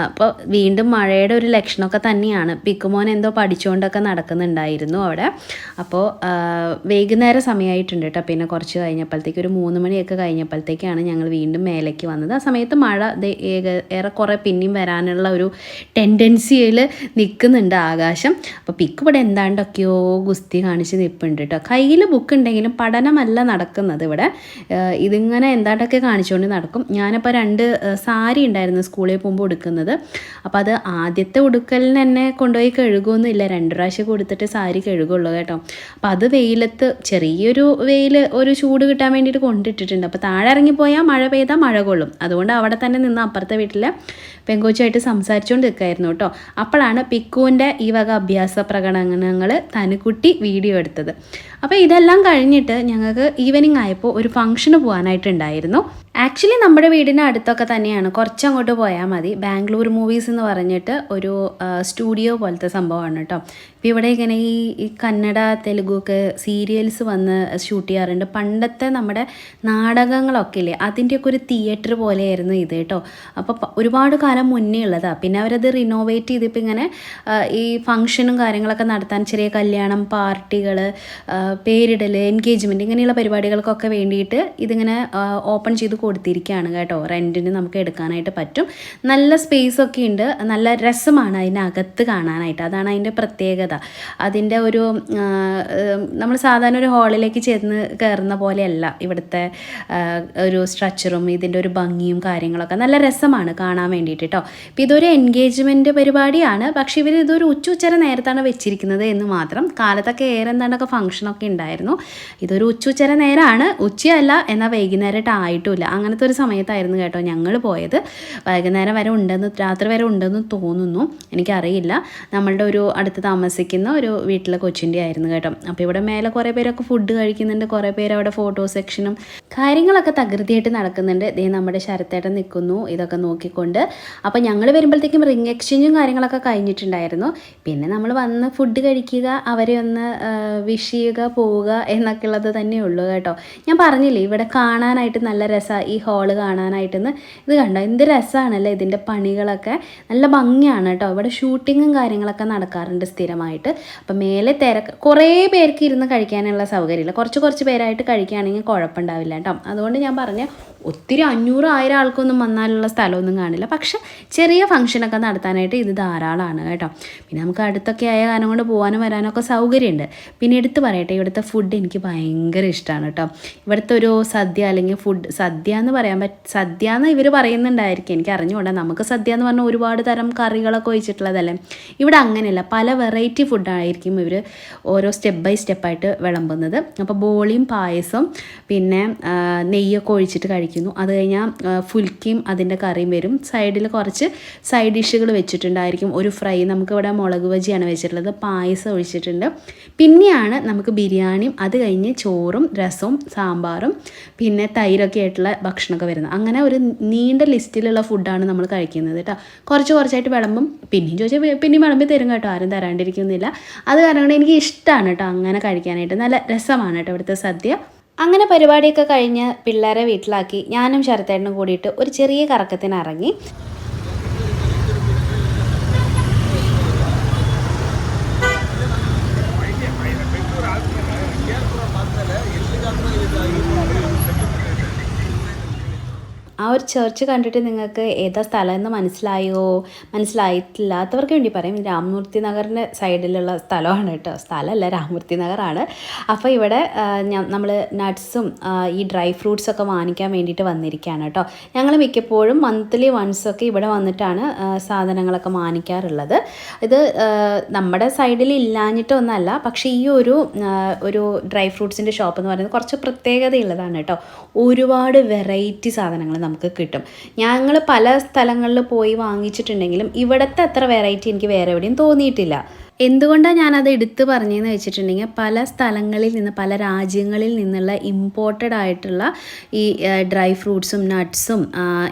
Speaker 1: അപ്പോൾ വീണ്ടും മഴയുടെ ഒരു ലക്ഷണമൊക്കെ തന്നെയാണ്. പിക്കുമോൻ എന്തോ പഠിച്ചുകൊണ്ടൊക്കെ നടക്കുന്നുണ്ടായിരുന്നു അവിടെ. അപ്പോൾ വൈകുന്നേരം സമയമായിട്ടുണ്ട് കേട്ടോ. പിന്നെ കുറച്ച് കഴിഞ്ഞപ്പോഴത്തേക്ക് ഒരു മൂന്ന് മണിയൊക്കെ കഴിഞ്ഞപ്പോഴത്തേക്കാണ് ഞങ്ങൾ വീണ്ടും മേലേക്ക് വന്നത്. ആ സമയത്ത് മഴ ഏറെക്കുറെ പിന്നെയും വരാനുള്ള ഒരു ടെൻഡൻസിയിൽ നിൽക്കുന്നുണ്ട് ആകാശം. അപ്പോൾ പിക്ക് ഇവിടെ എന്താണ്ടൊക്കെയോ ഗുസ്തി കാണിച്ച് നിൽപ്പുണ്ട് കേട്ടോ. കയ്യിൽ ബുക്ക് ഉണ്ടെങ്കിലും പഠനമല്ല നടക്കുന്നത് ഇവിടെ. ഇതിങ്ങനെ എന്താണ്ടൊക്കെ കാണിച്ചുകൊണ്ട് നടക്കും. ഞാനപ്പോൾ രണ്ട് സാരി ഉണ്ടായിരുന്നു സ്കൂളിൽ പോകുമ്പോൾ ഉടുക്കുന്നത്. അപ്പോൾ അത് ആദ്യത്തെ ഉടുക്കലിന് തന്നെ കൊണ്ടുപോയി കഴുകുമൊന്നുമില്ല രണ്ട് പ്രാവശ്യം കൊടുത്തിട്ട് സാരി കഴുകുള്ളൂ കേട്ടോ. അപ്പോൾ അത് വെയിലത്ത് ചെറിയൊരു വെയിൽ ഒരു ചൂട് കിട്ടാൻ വേണ്ടിയിട്ട് കൊണ്ടിട്ടിട്ടുണ്ട്. അപ്പോൾ താഴെ ഇറങ്ങിപ്പോയാൽ മഴ പെയ്താൽ മഴ കൊള്ളും. അതുകൊണ്ട് അവിടെ തന്നെ നിന്ന് അപ്പുറത്തെ വീട്ടിൽ പെങ്കോച്ചുമായിട്ട് സംസാരിച്ചുകൊണ്ട് നിൽക്കായിരുന്നു കേട്ടോ. അപ്പോഴാണ് പിക്കുവിന്റെ ഈ വക അഭ്യാസ പ്രകടനങ്ങൾ തനുക്കുട്ടി വീഡിയോ എടുത്തത്. അപ്പോൾ ഇതെല്ലാം കഴിഞ്ഞിട്ട് ഞങ്ങൾക്ക് ഈവനിങ് ആയപ്പോൾ ഒരു ഫംഗ്ഷന് പോകാനായിട്ടുണ്ടായിരുന്നു ആക്ച്വലി നമ്മുടെ വീടിന് അടുത്തൊക്കെ തന്നെയാണ്. കുറച്ചങ്ങോട്ട് പോയാൽ മതി. ബാംഗ്ലൂർ മൂവീസ് എന്ന് പറഞ്ഞിട്ട് ഒരു സ്റ്റുഡിയോ പോലത്തെ സംഭവമാണ് കേട്ടോ. ഇപ്പോൾ ഇവിടെ ഇങ്ങനെ ഈ കന്നഡ തെലുഗു ഒക്കെ സീരിയൽസ് വന്ന് ഷൂട്ട് ചെയ്യാറുണ്ട്. പണ്ടത്തെ നമ്മുടെ നാടകങ്ങളൊക്കെ ഇല്ലേ അതിന്റെയൊക്കെ ഒരു തിയേറ്റർ പോലെയായിരുന്നു ഇത് കേട്ടോ. അപ്പോൾ ഒരുപാട് കാലം മുന്നേ ഉള്ളതാണ് പിന്നെ അവരത് റിനോവേറ്റ് ചെയ്തിപ്പോൾ ഇങ്ങനെ ഈ ഫംഗ്ഷനും കാര്യങ്ങളൊക്കെ നടത്താൻ ചെറിയ കല്യാണം പാർട്ടികൾ പേരിടൽ എൻഗേജ്മെന്റ് ഇങ്ങനെയുള്ള പരിപാടികൾക്കൊക്കെ വേണ്ടിയിട്ട് ഇതിങ്ങനെ ഓപ്പൺ ചെയ്ത് കൊടുത്തിരിക്കുകയാണ് കേട്ടോ. റെന്റിന് നമുക്ക് എടുക്കാനായിട്ട് പറ്റും. നല്ല സ്പേസ് ഒക്കെ ഉണ്ട്. നല്ല രസമാണ് അതിനകത്ത് കാണാനായിട്ട്. അതാണ് അതിന്റെ പ്രത്യേകത. അതിന്റെ ഒരു നമ്മൾ സാധാരണ ഒരു ഹാളിലേക്ക് ചെന്ന് കയറുന്ന പോലെയല്ല ഇവിടുത്തെ ഒരു സ്ട്രക്ചറും ഇതിന്റെ ഒരു ഭംഗിയും കാര്യങ്ങളൊക്കെ. നല്ല രസമാണ് കാണാൻ വേണ്ടിയിട്ട് കേട്ടോ ഇപ്പോൾ ഇതൊരു എൻഗേജ്മെന്റ് പരിപാടിയാണ്. പക്ഷേ ഇവർ ഇതൊരു ഉച്ച ഉച്ചര നേരത്താണ് വെച്ചിരിക്കുന്നത് എന്ന് മാത്രം. കാലത്തൊക്കെ ഏറെ എന്താണ്ടൊക്കെ ഫംഗ്ഷനൊക്കെ ഉണ്ടായിരുന്നു. ഇതൊരു ഉച്ചുച്ചര നേരമാണ് ഉച്ചയല്ല എന്നാൽ വൈകുന്നേരമായിട്ട് ആയിട്ടുമില്ല അങ്ങനത്തെ ഒരു സമയത്തായിരുന്നു കേട്ടോ ഞങ്ങൾ പോയത്. വൈകുന്നേരം വരെ ഉണ്ടെന്ന് രാത്രി വരെ ഉണ്ടെന്ന് തോന്നുന്നു. എനിക്കറിയില്ല. നമ്മളുടെ ഒരു അടുത്ത് താമസിക്കുന്ന ഒരു വീട്ടിലെ കൊച്ചിന്റെ ആയിരുന്നു കേട്ടോ. അപ്പോൾ ഇവിടെ മേലെ കുറേ പേരൊക്കെ ഫുഡ് കഴിക്കുന്നുണ്ട്. കുറേ പേര് അവിടെ ഫോട്ടോ സെക്ഷനും കാര്യങ്ങളൊക്കെ തകൃതിയായിട്ട് നടക്കുന്നുണ്ട്. ദേ നമ്മുടെ ശരത്തേട്ടൻ നിൽക്കുന്നു. ഇതൊക്കെ നോക്കിക്കൊണ്ട്. അപ്പോൾ ഞങ്ങൾ വരുമ്പോഴത്തേക്കും റിംഗ് എക്സ്ചേഞ്ചും കാര്യങ്ങളൊക്കെ കഴിഞ്ഞിട്ടുണ്ടായിരുന്നു. പിന്നെ നമ്മൾ വന്ന് ഫുഡ് കഴിക്കുക അവരെ ഒന്ന് വിഷ് ചെയ്യുക പോവുക തന്നെ ഉള്ളൂ കേട്ടോ. ഞാൻ പറഞ്ഞില്ലേ ഇവിടെ കാണാനായിട്ട് നല്ല രസമാണ് ഈ ഹാൾ കാണാനായിട്ടെന്ന്. ഇത് കണ്ടോ? എന്ത് രസമാണല്ലേ ഇതിന്റെ പണികളൊക്കെ. നല്ല ഭംഗിയാണ് കേട്ടോ. ഇവിടെ ഷൂട്ടിങ്ങും കാര്യങ്ങളൊക്കെ നടക്കാറുണ്ട് സ്ഥിരമായിട്ട്. അപ്പം മേലെ തിരക്ക് കുറേ പേർക്ക് ഇരുന്ന് കഴിക്കാനുള്ള സൗകര്യമില്ല. കുറച്ച് കുറച്ച് പേരായിട്ട് കഴിക്കുകയാണെങ്കിൽ കുഴപ്പമുണ്ടാവില്ല കേട്ടോ. അതുകൊണ്ട് ഞാൻ പറഞ്ഞ ഒത്തിരി അഞ്ഞൂറ് ആയിരം ആൾക്കൊന്നും വന്നാലുള്ള സ്ഥലമൊന്നും കാണില്ല. പക്ഷെ ചെറിയ ഫംഗ്ഷനൊക്കെ നടത്താനായിട്ട് ഇത് ധാരാളമാണ് കേട്ടോ. പിന്നെ നമുക്ക് അടുത്തൊക്കെ ആയ കാരണം കൊണ്ട് പോകാനും വരാനൊക്കെ സൗകര്യമുണ്ട്. പിന്നെ എടുത്ത് പറയട്ടെ ഇവിടുത്തെ ഫുഡ് എനിക്ക് ഭയങ്കര ഇഷ്ടമാണ് കേട്ടോ. ഇവിടുത്തെ ഒരു സദ്യ അല്ലെങ്കിൽ ഫുഡ് സദ്യ എന്ന് പറയാൻ പറ്റ സദ്യ എന്ന് ഇവർ പറയുന്നുണ്ടായിരിക്കും. എനിക്ക് അറിഞ്ഞുകൂടാ. നമുക്ക് സദ്യ എന്ന് പറഞ്ഞാൽ ഒരുപാട് തരം കറികളൊക്കെ ഒഴിച്ചിട്ടുള്ളതല്ലേ? ഇവിടെ അങ്ങനെയല്ല. പല വെറൈറ്റി ഫുഡായിരിക്കും ഇവർ ഓരോ സ്റ്റെപ്പ് ബൈ സ്റ്റെപ്പായിട്ട് വിളമ്പുന്നത്. അപ്പോൾ ബോളിയും പായസം പിന്നെ നെയ്യൊക്കെ ഒഴിച്ചിട്ട് കഴിക്കുന്നു. അത് കഴിഞ്ഞാൽ ഫുൽക്കിയും അതിന്റെ കറിയും വരും. സൈഡിൽ കുറച്ച് സൈഡ് ഡിഷുകൾ വെച്ചിട്ടുണ്ടായിരിക്കും. ഒരു ഫ്രൈ നമുക്കിവിടെ മുളക് ബജിയാണ് വെച്ചിട്ടുള്ളത്. പായസം ഒഴിച്ചിട്ടുണ്ട്. പിന്നെയാണ് നമുക്ക് ബിരിയാണിയും അത് കഴിഞ്ഞ് ചോറും രസവും സാമ്പാറും പിന്നെ തൈരൊക്കെ ആയിട്ടുള്ള ഭക്ഷണമൊക്കെ വരുന്നത്. അങ്ങനെ ഒരു നീണ്ട ലിസ്റ്റിലുള്ള ഫുഡാണ് നമ്മൾ കഴിക്കുന്നത് കേട്ടോ. കുറച്ച് കുറച്ചായിട്ട് വിളമ്പും പിന്നെയും ചോദിച്ചാൽ പിന്നെയും വിളമ്പി തരും കേട്ടോ. ആരും തരാണ്ടിരിക്കുന്നില്ല. അത് കാരണം എനിക്ക് ഇഷ്ടമാണ് കേട്ടോ അങ്ങനെ കഴിക്കാനായിട്ട്. നല്ല രസമാണ് കേട്ടോ ഇവിടുത്തെ സദ്യ. അങ്ങനെ പരിപാടിയൊക്കെ കഴിഞ്ഞ് പിള്ളേരെ വീട്ടിലാക്കി ഞാനും ശരത്തേട്ടനും കൂടിയിട്ട് ഒരു ചെറിയ കറക്കത്തിന് ഇറങ്ങി ആ ഒരു ചർച്ച് കണ്ടിട്ട് നിങ്ങൾക്ക് ഏതാ സ്ഥലം എന്ന് മനസ്സിലായോ? മനസ്സിലായിട്ടില്ലാത്തവർക്ക് വേണ്ടി പറയും. രാമമൂർത്തി നഗറിന്റെ സൈഡിലുള്ള സ്ഥലമാണ് കേട്ടോ. സ്ഥലമല്ല രാമമൂർത്തി നഗറാണ്. അപ്പോൾ ഇവിടെ നമ്മൾ നട്ട്സും ഈ ഡ്രൈ ഫ്രൂട്ട്സൊക്കെ വാങ്ങിക്കാൻ വേണ്ടിയിട്ട് വന്നിരിക്കുകയാണ് കേട്ടോ. ഞങ്ങൾ മിക്കപ്പോഴും മന്ത്ലി വൺസൊക്കെ ഇവിടെ വന്നിട്ടാണ് സാധനങ്ങളൊക്കെ വാങ്ങിക്കാറുള്ളത്. ഇത് നമ്മുടെ സൈഡിൽ ഇല്ലാഞ്ഞിട്ടൊന്നല്ല പക്ഷേ ഈ ഒരു ഒരു ഡ്രൈ ഫ്രൂട്ട്സിന്റെ ഷോപ്പ് എന്ന് പറയുന്നത് കുറച്ച് പ്രത്യേകതയുള്ളതാണ് കേട്ടോ. ഒരുപാട് വെറൈറ്റി സാധനങ്ങൾ നമുക്ക് കിട്ടും. ഞങ്ങൾ പല സ്ഥലങ്ങളിൽ പോയി വാങ്ങിച്ചിട്ടുണ്ടെങ്കിലും ഇവിടുത്തെ അത്ര വെറൈറ്റി എനിക്ക് വേറെ എവിടെയും തോന്നിയിട്ടില്ല. എന്തുകൊണ്ടാണ് ഞാനത് എടുത്ത് പറഞ്ഞതെന്ന് വെച്ചിട്ടുണ്ടെങ്കിൽ പല സ്ഥലങ്ങളിൽ നിന്ന് പല രാജ്യങ്ങളിൽ നിന്നുള്ള ഇമ്പോർട്ടഡ് ആയിട്ടുള്ള ഈ ഡ്രൈ ഫ്രൂട്ട്സും നട്ട്സും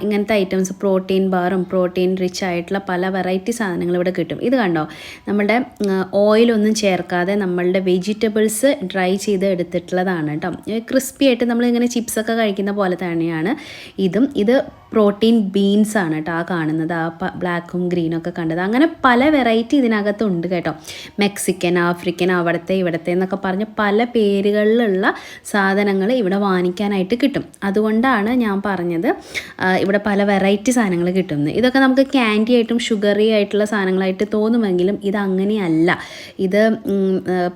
Speaker 1: ഇങ്ങനത്തെ ഐറ്റംസ് പ്രോട്ടീൻ ബാറും പ്രോട്ടീൻ റിച്ച് ആയിട്ടുള്ള പല വെറൈറ്റി സാധനങ്ങൾ ഇവിടെ കിട്ടും. ഇത് കണ്ടോ? നമ്മുടെ ഓയിലൊന്നും ചേർക്കാതെ നമ്മളുടെ വെജിറ്റബിൾസ് ഡ്രൈ ചെയ്ത് എടുത്തിട്ടുള്ളതാണ് കേട്ടോ. ക്രിസ്പി ആയിട്ട് നമ്മളിങ്ങനെ ചിപ്സൊക്കെ കഴിക്കുന്ന പോലെ തന്നെയാണ് ഇതും. ഇത് പ്രോട്ടീൻ ബീൻസ് ആണ് കേട്ടോ ആ കാണുന്നത്. ആ ബ്ലാക്കും ഗ്രീനും ഒക്കെ കണ്ടത്. അങ്ങനെ പല വെറൈറ്റി ഇതിനകത്തുണ്ട് കേട്ടോ. മെക്സിക്കൻ ആഫ്രിക്കൻ അവിടുത്തെ ഇവിടുത്തെ എന്നൊക്കെ പറഞ്ഞ് പല പേരുകളിലുള്ള സാധനങ്ങൾ ഇവിടെ വാങ്ങിക്കാനായിട്ട് കിട്ടും. അതുകൊണ്ടാണ് ഞാൻ പറഞ്ഞത് ഇവിടെ പല വെറൈറ്റി സാധനങ്ങൾ കിട്ടുന്നത്. ഇതൊക്കെ നമുക്ക് ക്യാൻഡി ആയിട്ടും ഷുഗറി ആയിട്ടുള്ള സാധനങ്ങളായിട്ട് തോന്നുമെങ്കിലും ഇത് അങ്ങനെയല്ല. ഇത്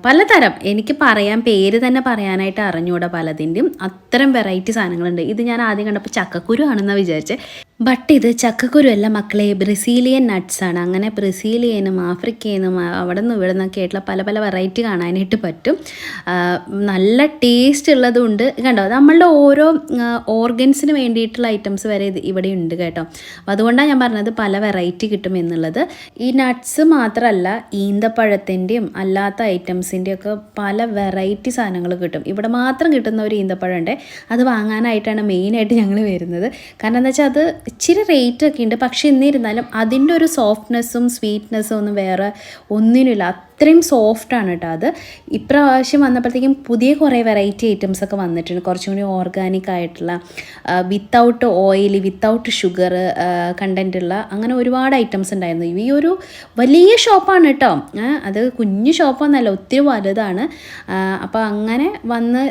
Speaker 1: പലതരം. എനിക്ക് പറയാൻ പേര് തന്നെ പറയാനായിട്ട് അറിഞ്ഞൂടാ പലതിന്റെയും അത്തരം വെറൈറ്റി സാധനങ്ങളുണ്ട്. ഇത് ഞാൻ ആദ്യം കണ്ടപ്പോൾ ചക്കക്കുരു ആണെന്നാണ് വിചാരിച്ചത്. 이제 ബട്ട് ഇത് ചക്കക്കുരു അല്ല മക്കളെ ബ്രസീലിയൻ നട്ട്സ് ആണ്. അങ്ങനെ ബ്രസീലിയനും ആഫ്രിക്കയിലും അവിടെ നിന്ന് ഇവിടെ നിന്നൊക്കെ ആയിട്ടുള്ള പല പല വെറൈറ്റി കാണാനായിട്ട് പറ്റും. നല്ല ടേസ്റ്റ് ഉള്ളതുകൊണ്ട് കണ്ടോ? നമ്മളുടെ ഓരോ ഓർഗൻസിന് വേണ്ടിയിട്ടുള്ള ഐറ്റംസ് വരെ ഇത് ഇവിടെ ഉണ്ട് കേട്ടോ. അപ്പോൾ അതുകൊണ്ടാണ് ഞാൻ പറഞ്ഞത് പല വെറൈറ്റി കിട്ടും എന്നുള്ളത്. ഈ നട്ട്സ് മാത്രമല്ല ഈന്തപ്പഴത്തിന്റെയും അല്ലാത്ത ഐറ്റംസിന്റെയും ഒക്കെ പല വെറൈറ്റി സാധനങ്ങൾ കിട്ടും. ഇവിടെ മാത്രം കിട്ടുന്ന ഒരു ഈന്തപ്പഴം ഉണ്ട്. അത് വാങ്ങാനായിട്ടാണ് മെയിനായിട്ട് ഞങ്ങൾ വരുന്നത്. കാരണം എന്താ വെച്ചാൽ അത് ഇച്ചിരി റേറ്റ് ഒക്കെ ഉണ്ട്. പക്ഷേ എന്നിരുന്നാലും അതിന്റെ ഒരു സോഫ്റ്റ്നെസ്സും സ്വീറ്റ്നെസ്സും ഒന്നും വേറെ ഒന്നിനുമില്ല. അത്രയും സോഫ്റ്റാണ് കേട്ടോ അത്. ഇപ്രാവശ്യം വന്നപ്പോഴത്തേക്കും പുതിയ കുറേ വെറൈറ്റി ഐറ്റംസ് ഒക്കെ വന്നിട്ടുണ്ട്. കുറച്ചും കൂടി ഓർഗാനിക് ആയിട്ടുള്ള without oil without sugar content ഉള്ള അങ്ങനെ ഒരുപാട് ഐറ്റംസ് ഉണ്ടായിരുന്നു. ഈ ഒരു വലിയ ഷോപ്പാണ് കേട്ടോ. അത് കുഞ്ഞു ഷോപ്പൊന്നല്ല ഒത്തിരി വലുതാണ്. അപ്പോൾ അങ്ങനെ വന്ന്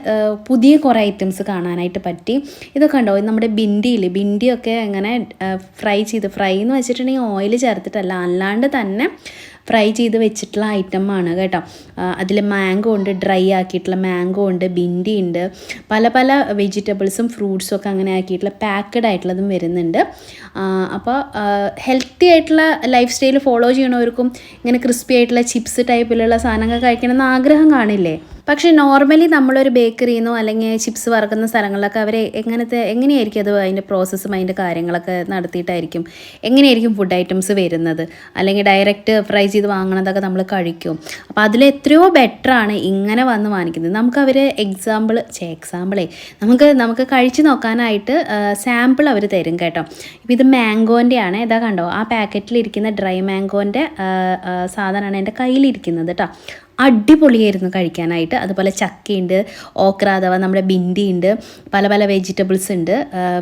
Speaker 1: പുതിയ കുറേ ഐറ്റംസ് കാണാനായിട്ട് പറ്റി. ഇതൊക്കെ ഉണ്ടോ നമ്മുടെ ബിൻഡിയിൽ ബിൻഡിയൊക്കെ അങ്ങനെ ഫ്രൈ ചെയ്ത് ഫ്രൈ എന്ന് വെച്ചിട്ടുണ്ടെങ്കിൽ ഓയിൽ ചേർത്തിട്ടല്ല അല്ലാണ്ട് തന്നെ ഫ്രൈ ചെയ്ത് വെച്ചിട്ടുള്ള ഐറ്റം ആണ് കേട്ടോ. അതിൽ മാംഗോ ഉണ്ട് ഡ്രൈ ആക്കിയിട്ടുള്ള മാംഗോ ഉണ്ട് ബിൻഡി ഉണ്ട് പല പല വെജിറ്റബിൾസും ഫ്രൂട്ട്സും ഒക്കെ അങ്ങനെ ആക്കിയിട്ടുള്ള പാക്കഡ് ആയിട്ടുള്ളതും വരുന്നുണ്ട്. അപ്പോൾ ഹെൽത്തി ആയിട്ടുള്ള ലൈഫ് സ്റ്റൈൽ ഫോളോ ചെയ്യണവർക്കും ഇങ്ങനെ ക്രിസ്പി ആയിട്ടുള്ള ചിപ്സ് ടൈപ്പിലുള്ള സാധനങ്ങൾ കഴിക്കണമെന്ന് ആഗ്രഹം കാണില്ലേ? പക്ഷേ നോർമലി നമ്മളൊരു ബേക്കറിയിൽ നിന്നോ അല്ലെങ്കിൽ ചിപ്സ് വറക്കുന്ന സ്ഥലങ്ങളിലൊക്കെ അവരെ എങ്ങനത്തെ എങ്ങനെയായിരിക്കും അത് അതിന്റെ പ്രോസസ്സും അതിന്റെ കാര്യങ്ങളൊക്കെ നടത്തിയിട്ടായിരിക്കും? എങ്ങനെയായിരിക്കും ഫുഡ് ഐറ്റംസ് വരുന്നത്? അല്ലെങ്കിൽ ഡയറക്റ്റ് ഫ്രൈ ചെയ്ത് വാങ്ങണതൊക്കെ നമ്മൾ കഴിക്കും. അപ്പോൾ അതിൽ എത്രയോ ബെറ്ററാണ് ഇങ്ങനെ വന്ന് വാങ്ങിക്കുന്നത്. നമുക്ക് അവർ എക്സാമ്പിൾ ചേ എക്സാമ്പിളേ നമുക്ക് നമുക്ക് കഴിച്ച് നോക്കാനായിട്ട് സാമ്പിൾ അവർ തരും കേട്ടോ. ഇപ്പോൾ ഇത് മാംഗോന്റെ ആണ്. ഇതാ കണ്ടോ? ആ പാക്കറ്റിലിരിക്കുന്ന ഡ്രൈ മാംഗോന്റെ സാധനമാണ് എന്റെ കയ്യിലിരിക്കുന്നത് കേട്ടോ. അടിപൊളിയായിരുന്നു കഴിക്കാനായിട്ട്. അതുപോലെ ചക്കയുണ്ട് ഓക്ര അഥവാ നമ്മുടെ ബിന്ദി ഉണ്ട് പല പല വെജിറ്റബിൾസ് ഉണ്ട്.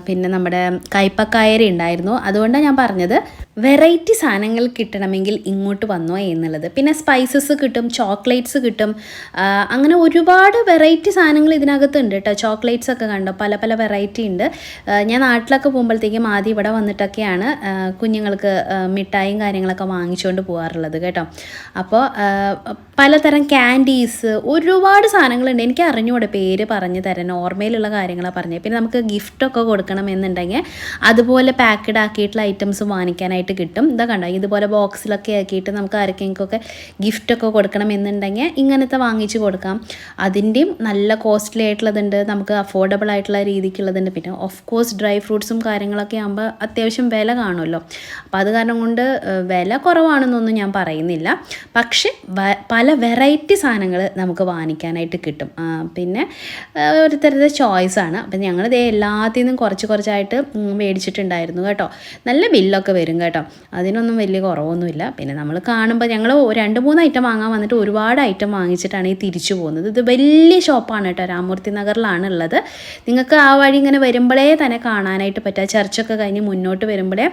Speaker 1: പിന്നെ നമ്മുടെ കയ്പക്കായര ഉണ്ടായിരുന്നു. അതുകൊണ്ടാണ് ഞാൻ പറഞ്ഞത് വെറൈറ്റി സാധനങ്ങൾ കിട്ടണമെങ്കിൽ ഇങ്ങോട്ട് വന്നോ എന്നുള്ളത്. പിന്നെ സ്പൈസസ് കിട്ടും ചോക്ലേറ്റ്സ് കിട്ടും. അങ്ങനെ ഒരുപാട് വെറൈറ്റി സാധനങ്ങൾ ഇതിനകത്തുണ്ട് കേട്ടോ. ചോക്ലേറ്റ്സ് ഒക്കെ കണ്ടോ? പല പല വെറൈറ്റി ഉണ്ട്. ഞാൻ നാട്ടിലൊക്കെ പോകുമ്പോഴത്തേക്കും ആദ്യം ഇവിടെ വന്നിട്ടൊക്കെയാണ് കുഞ്ഞുങ്ങൾക്ക് മിഠായും കാര്യങ്ങളൊക്കെ വാങ്ങിച്ചുകൊണ്ട് പോകാറുള്ളത് കേട്ടോ. അപ്പോൾ പലതരം ക്യാൻഡീസ് ഒരുപാട് സാധനങ്ങളുണ്ട്. എനിക്ക് അറിഞ്ഞൂടെ പേര് പറഞ്ഞു തരാൻ. ഓർമ്മയിലുള്ള കാര്യങ്ങളാണ് പറഞ്ഞത് പിന്നെ നമുക്ക് ഗിഫ്റ്റൊക്കെ കൊടുക്കണം എന്നുണ്ടെങ്കിൽ അതുപോലെ പാക്കഡ് ആക്കിയിട്ടുള്ള ഐറ്റംസ് വാങ്ങിക്കാനായിട്ട് കിട്ടും. ഇതാ കണ്ടോ? ഇതുപോലെ ബോക്സിലൊക്കെ ആക്കിയിട്ട് നമുക്ക് ആർക്കെങ്കിലൊക്കെ ഗിഫ്റ്റൊക്കെ കൊടുക്കണം എന്നുണ്ടെങ്കിൽ ഇങ്ങനത്തെ വാങ്ങിച്ച് കൊടുക്കാം. അതിന്റെയും നല്ല കോസ്റ്റ്ലി ആയിട്ടുള്ളതുണ്ട്. നമുക്ക് അഫോർഡബിൾ ആയിട്ടുള്ള രീതിക്കുള്ളതുണ്ട്. പിന്നെ ഓഫ് കോഴ്സ് ഡ്രൈ ഫ്രൂട്ട്സും കാര്യങ്ങളൊക്കെ ആകുമ്പോൾ അത്യാവശ്യം വില കാണുമല്ലോ. അപ്പോൾ അത് കാരണം കൊണ്ട് വില കുറവാണെന്നൊന്നും ഞാൻ പറയുന്നില്ല. പക്ഷെ പല വെറൈറ്റി സാധനങ്ങൾ നമുക്ക് വാങ്ങിക്കാനായിട്ട് കിട്ടും. പിന്നെ ഓരോരുത്തരുടെ ചോയ്സാണ് അപ്പം ഞങ്ങളിത് എല്ലാത്തിൽ നിന്നും കുറച്ച് കുറച്ചായിട്ട് മേടിച്ചിട്ടുണ്ടായിരുന്നു കേട്ടോ. നല്ല ബില്ലൊക്കെ വരും കേട്ടോ. അതിനൊന്നും വലിയ കുറവൊന്നുമില്ല. പിന്നെ നമ്മൾ കാണുമ്പോൾ ഞങ്ങൾ രണ്ട് മൂന്ന് ഐറ്റം വാങ്ങാൻ വന്നിട്ട് ഒരുപാട് ഐറ്റം വാങ്ങിച്ചിട്ടാണ് ഈ തിരിച്ചു പോകുന്നത്. ഇത് വലിയ ഷോപ്പാണ് കേട്ടോ. രാമൂർത്തി നഗറിലാണ് ഉള്ളത്. നിങ്ങൾക്ക് ആ വഴി ഇങ്ങനെ വരുമ്പോഴേ തന്നെ കാണാനായിട്ട് പറ്റുക ചർച്ചൊക്കെ കഴിഞ്ഞ് മുന്നോട്ട് വരുമ്പോഴേ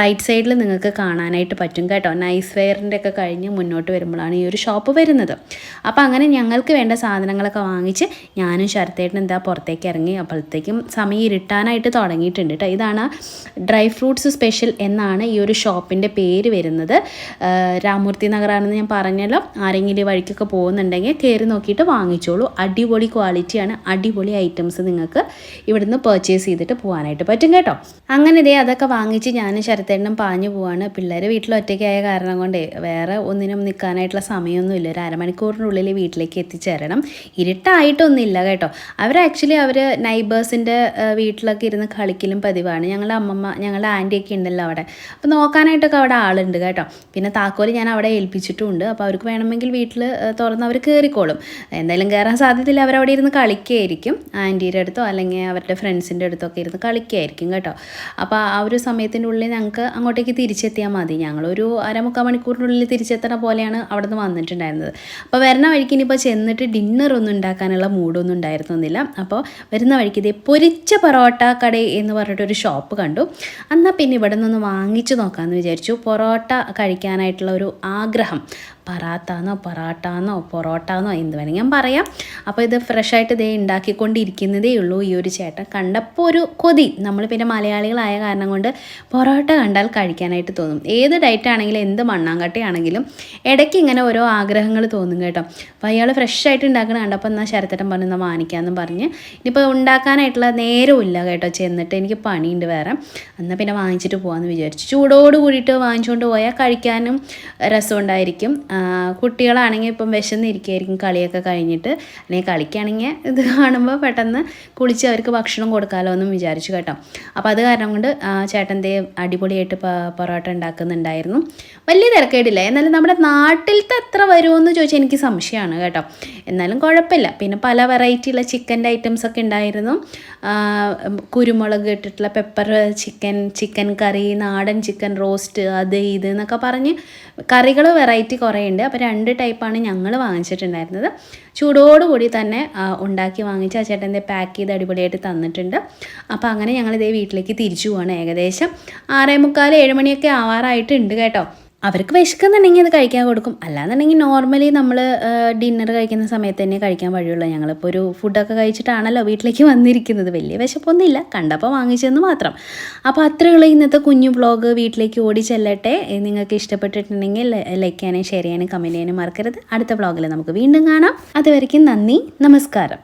Speaker 1: റൈറ്റ് സൈഡിൽ നിങ്ങൾക്ക് കാണാനായിട്ട് പറ്റും കേട്ടോ. നൈസ് വെയറിന്റെ ഒക്കെ കഴിഞ്ഞ് മുന്നോട്ട് വരുമ്പോഴാണ് ഈ ഒരു ഷോപ്പ് വരുന്നത്. അപ്പോൾ അങ്ങനെ ഞങ്ങൾക്ക് വേണ്ട സാധനങ്ങളൊക്കെ വാങ്ങിച്ച് ഞാനും ശരത്തേട്ടൻ എന്താ പുറത്തേക്ക് ഇറങ്ങി അപ്പോഴത്തേക്കും സമയം ഇരുട്ടാനായിട്ട് തുടങ്ങിയിട്ടുണ്ട് കേട്ടോ ഇതാണ് ഡ്രൈ ഫ്രൂട്ട്സ് സ്പെഷ്യൽ എന്നാണ് ഈ ഒരു ഷോപ്പിന്റെ പേര് വരുന്നത്. രാമൂർത്തി നഗറാണെന്ന് ഞാൻ പറഞ്ഞല്ലോ. ആരെങ്കിലും വഴിക്കൊക്കെ പോകുന്നുണ്ടെങ്കിൽ കയറി നോക്കിയിട്ട് വാങ്ങിച്ചോളൂ. അടിപൊളി ക്വാളിറ്റിയാണ് അടിപൊളി ഐറ്റംസ് നിങ്ങൾക്ക് ഇവിടുന്ന് പർച്ചേസ് ചെയ്തിട്ട് പോകാനായിട്ട് പറ്റും കേട്ടോ. അങ്ങനെ ഇതേ അതൊക്കെ വാങ്ങിച്ച് ഞാനും ശരത്തേട്ടനും പാഞ്ഞു പോവാണ്. പിള്ളേർ വീട്ടിൽ ഒറ്റയ്ക്കായ കാരണം കൊണ്ടേ വേറെ ഒന്നിനും നിൽക്കാനായിട്ടുള്ള സമയമൊന്നുമില്ല. ഒരു അരമണിക്കൂറിനുള്ളിൽ വീട്ടിലേക്ക് എത്തിച്ചേരണം. ഇരുട്ടായിട്ടൊന്നുമില്ല കേട്ടോ. അവർ ആക്ച്വലി അവർ നൈബേഴ്സിന്റെ വീട്ടിലൊക്കെ ഇരുന്ന് കളിക്കലും പതിവാണ്. ഞങ്ങളുടെ അമ്മമ്മ ഞങ്ങളുടെ ആന്റിയൊക്കെ ഉണ്ടല്ലോ അവിടെ. അപ്പോൾ നോക്കാനായിട്ടൊക്കെ അവിടെ ആളുണ്ട് കേട്ടോ. പിന്നെ താക്കോൽ ഞാൻ അവിടെ ഏൽപ്പിച്ചിട്ടുമുണ്ട്. അപ്പോൾ അവർക്ക് വേണമെങ്കിൽ വീട്ടിൽ തുറന്ന് അവർ കയറിക്കോളും എന്തായാലും കയറാൻ സാധ്യതയില്ല. അവരവിടെ ഇരുന്ന് കളിക്കുകയായിരിക്കും. ആന്റിയുടെ അടുത്തോ അല്ലെങ്കിൽ അവരുടെ ഫ്രണ്ട്സിന്റെ അടുത്തോ ഒക്കെ ഇരുന്ന് കളിക്കുകയായിരിക്കും കേട്ടോ. അപ്പോൾ ആ ഒരു സമയത്തിന്റെ ഉള്ളിൽ ഞങ്ങൾക്ക് അങ്ങോട്ടേക്ക് തിരിച്ചെത്തിയാൽ മതി. ഞങ്ങളൊരു അരമുക്കാൽ മണിക്കൂറിനുള്ളിൽ തിരിച്ചെത്തണ പോലെയാണ് അവിടെ നിന്ന് വന്നിട്ടുണ്ടായിരുന്നത്. അപ്പോൾ വരുന്ന വഴിക്ക് ഇനിയിപ്പോൾ ചെന്നിട്ട് ഡിന്നർ ഒന്നും ഉണ്ടാക്കാനുള്ള മൂഡൊന്നും ഉണ്ടായിരുന്നില്ല. അപ്പോൾ വരുന്ന വഴിക്ക് ഇതേ പൊരിച്ച പൊറോട്ട കട എന്ന് പറഞ്ഞിട്ടൊരു ഷോപ്പ് കണ്ടു. എന്നാൽ പിന്നെ ഇവിടെ നിന്ന് വാങ്ങിച്ചു നോക്കാമെന്ന് വിചാരിച്ചു. പൊറോട്ട കഴിക്കാനായിട്ടുള്ള ഒരു ആഗ്രഹം. പറാത്താന്നോ പൊറാട്ടാന്നോ പൊറോട്ടാന്നോ എന്ത് വേണമെങ്കിൽ ഞാൻ പറയാം. അപ്പോൾ ഇത് ഫ്രഷായിട്ട് ഇതേ ഉണ്ടാക്കിക്കൊണ്ടിരിക്കുന്നതേ ഉള്ളൂ ഈ ഒരു ചേട്ടൻ. കണ്ടപ്പോൾ ഒരു കൊതി. നമ്മൾ പിന്നെ മലയാളികളായ കാരണം കൊണ്ട് പൊറോട്ട കണ്ടാൽ കഴിക്കാനായിട്ട് തോന്നും. ഏത് ഡയറ്റ് ആണെങ്കിലും എന്ത് മണ്ണാങ്കട്ടി ആണെങ്കിലും ഇടയ്ക്ക് ഇങ്ങനെ ഓരോ ആഗ്രഹങ്ങൾ തോന്നും കേട്ടോ. അപ്പോൾ അയാൾ ഫ്രഷായിട്ട് ഉണ്ടാക്കണ കണ്ടപ്പോൾ എന്നാൽ ശരത്തേട്ടൻ പറഞ്ഞു എന്നാൽ വാങ്ങിക്കാമെന്ന് പറഞ്ഞ്. ഇനിയിപ്പോൾ ഉണ്ടാക്കാനായിട്ടുള്ള നേരമില്ല കേട്ടോ. ചെന്നിട്ട് എനിക്ക് പണിയുണ്ട് വേറെ. എന്നാൽ പിന്നെ വാങ്ങിച്ചിട്ട് പോകാമെന്ന് വിചാരിച്ചു. ചൂടോട് കൂടിയിട്ട് വാങ്ങിച്ചുകൊണ്ട് പോയാൽ കഴിക്കാനും രസമുണ്ടായിരിക്കും. കുട്ടികളാണെങ്കിൽ ഇപ്പം വിശന്നിരിക്കുകയായിരിക്കും കളിയൊക്കെ കഴിഞ്ഞിട്ട്. അല്ലെങ്കിൽ കളിക്കുകയാണെങ്കിൽ ഇത് കാണുമ്പോൾ പെട്ടെന്ന് കുളിച്ച് അവർക്ക് ഭക്ഷണം കൊടുക്കാമല്ലോ എന്നും വിചാരിച്ചു കേട്ടോ. അപ്പോൾ അത് കാരണം കൊണ്ട് ചേട്ടന്റെ അടിപൊളിയായിട്ട് പൊറോട്ട ഉണ്ടാക്കുന്നുണ്ടായിരുന്നു. വലിയ തിരക്കേടില്ല. എന്നാലും നമ്മുടെ നാട്ടിലത്തെ എത്ര വരുമെന്ന് ചോദിച്ചാൽ എനിക്ക് സംശയമാണ് കേട്ടോ. എന്നാലും കുഴപ്പമില്ല. പിന്നെ പല വെറൈറ്റിയുള്ള ചിക്കന്റെ ഐറ്റംസ് ഒക്കെ ഉണ്ടായിരുന്നു. കുരുമുളക് ഇട്ടിട്ടുള്ള പെപ്പർ ചിക്കൻ ചിക്കൻ കറി നാടൻ ചിക്കൻ റോസ്റ്റ് അത് ഇത് എന്നൊക്കെ പറഞ്ഞ് കറികൾ വെറൈറ്റി കുറേ ഉണ്ട് അപ്പോൾ രണ്ട് ടൈപ്പാണ് ഞങ്ങൾ വാങ്ങിച്ചിട്ടുണ്ടായിരുന്നത്. ചൂടോടുകൂടി തന്നെ ഉണ്ടാക്കി വാങ്ങിച്ച് ആ ചേട്ടന്റെ പാക്ക് ചെയ്ത് അടിപൊളിയായിട്ട് തന്നിട്ടുണ്ട്. അപ്പോൾ അങ്ങനെ ഞങ്ങളിതേ വീട്ടിലേക്ക് തിരിച്ചു പോവാണ് ഏകദേശം ആറേ മുക്കാൽ ഏഴ് മണിയൊക്കെ ആവാറായിട്ടുണ്ട് കേട്ടോ. അവർക്ക് വിശക്കുന്നുണ്ടെങ്കിൽ അത് കഴിക്കാൻ കൊടുക്കും. അല്ലാന്നുണ്ടെങ്കിൽ നോർമലി നമ്മൾ ഡിന്നർ കഴിക്കുന്ന സമയത്ത് തന്നെ കഴിക്കാൻ വഴിയുള്ളൂ. ഞങ്ങളിപ്പോൾ ഒരു ഫുഡൊക്കെ കഴിച്ചിട്ടാണല്ലോ വീട്ടിലേക്ക് വന്നിരിക്കുന്നത്. വലിയ വിശപ്പൊന്നുമില്ല. കണ്ടപ്പോൾ വാങ്ങിച്ചെന്ന് മാത്രം. അപ്പോൾ അത്രയുള്ള ഇന്നത്തെ കുഞ്ഞു വ്ളോഗ് വീട്ടിലേക്ക് ഓടി ചെല്ലട്ടെ. നിങ്ങൾക്ക് ഇഷ്ടപ്പെട്ടിട്ടുണ്ടെങ്കിൽ ലൈക്ക് ചെയ്യാനും ഷെയർ ചെയ്യാനും കമന്റ് ചെയ്യാനും മറക്കരുത്. അടുത്ത വ്ളോഗിൽ നമുക്ക് വീണ്ടും കാണാം. അതുവരെയ്ക്കും നന്ദി നമസ്കാരം.